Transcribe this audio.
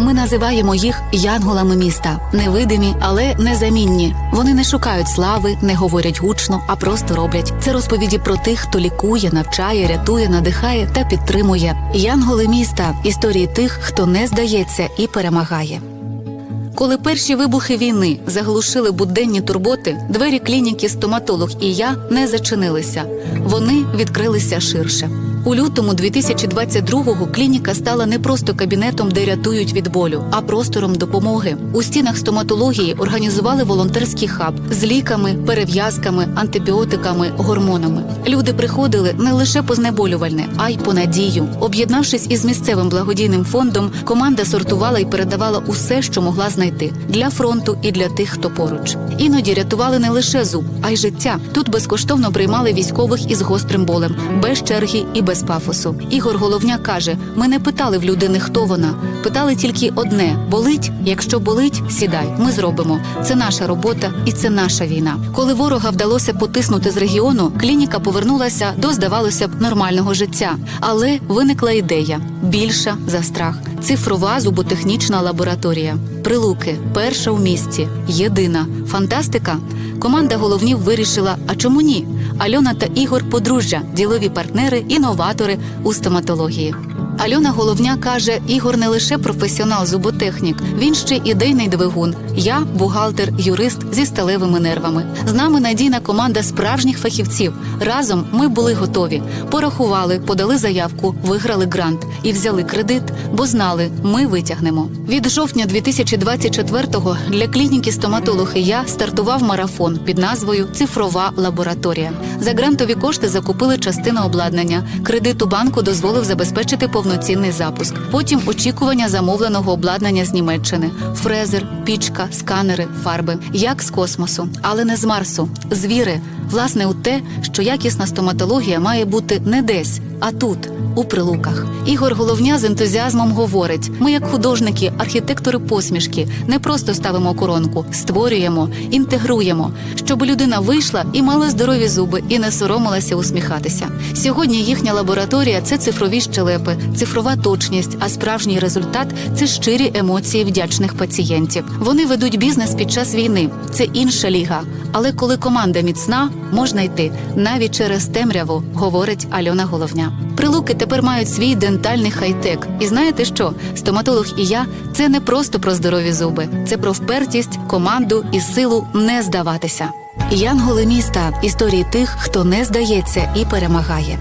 Ми називаємо їх янголами міста, невидимі, але незамінні. Вони не шукають слави, не говорять гучно, а просто роблять. Це розповіді про тих, хто лікує, навчає, рятує, надихає та підтримує. Янголи міста історії тих, хто не здається і перемагає. Коли перші вибухи війни заглушили буденні турботи, двері клініки стоматолог і я не зачинилися. Вони відкрилися ширше. У лютому 2022-го клініка стала не просто кабінетом, де рятують від болю, а простором допомоги. У стінах стоматології організували волонтерський хаб з ліками, перев'язками, антибіотиками, гормонами. Люди приходили не лише по знеболювальне, а й по надію. Об'єднавшись із місцевим благодійним фондом, команда сортувала і передавала усе, що могла знайти для фронту і для тих, хто поруч. Іноді рятували не лише зуб, а й життя. Тут безкоштовно приймали військових із гострим болем, без черги і без пафосу. Ігор Головня каже: ми не питали в людини, хто вона. Питали тільки одне: болить. Якщо болить, сідай. Ми зробимо. Це наша робота і це наша війна. Коли ворога вдалося потиснути з регіону, клініка повернулася до, здавалося б, нормального життя. Але виникла ідея більша за страх. Цифрова зуботехнічна лабораторія. Прилуки, перша у місті, єдина. Фантастика. Команда головнів вирішила: а чому ні? Альона та Ігор подружжя, ділові партнери, інноватори у стоматології. Альона Головня каже: Ігор не лише професіонал зуботехнік, він ще ідейний двигун. Я бухгалтер, юрист зі сталевими нервами. З нами надійна команда справжніх фахівців. Разом ми були готові. Порахували, подали заявку, виграли грант і взяли кредит, бо знали, ми витягнемо. Від жовтня 2024-го для клініки стоматолог і я стартував марафон під назвою Цифрова лабораторія. За грантові кошти закупили частину обладнання. Кредит у банку дозволив забезпечити повноцінний запуск. Потім очікування замовленого обладнання з Німеччини: фрезер, пічка, сканери, фарби, як з космосу, але не з Марсу, з віри. Власне, у те, що якісна стоматологія має бути не десь, а тут, у прилуках. Ігор Головня з ентузіазмом говорить: ми, як художники, архітектори посмішки, не просто ставимо коронку, створюємо, інтегруємо, щоб людина вийшла і мала здорові зуби, і не соромилася усміхатися. Сьогодні їхня лабораторія це цифрові щелепи, цифрова точність, а справжній результат це щирі емоції вдячних пацієнтів. Вони ведуть бізнес під час війни. Це інша ліга. Але коли команда міцна, можна йти навіть через темряву, говорить Альона Головня. Прилуки тепер мають свій дентальний хай-тек. І знаєте що? Стоматолог і я це не просто про здорові зуби, це про впертість, команду і силу не здаватися. Янголи міста історії тих, хто не здається і перемагає.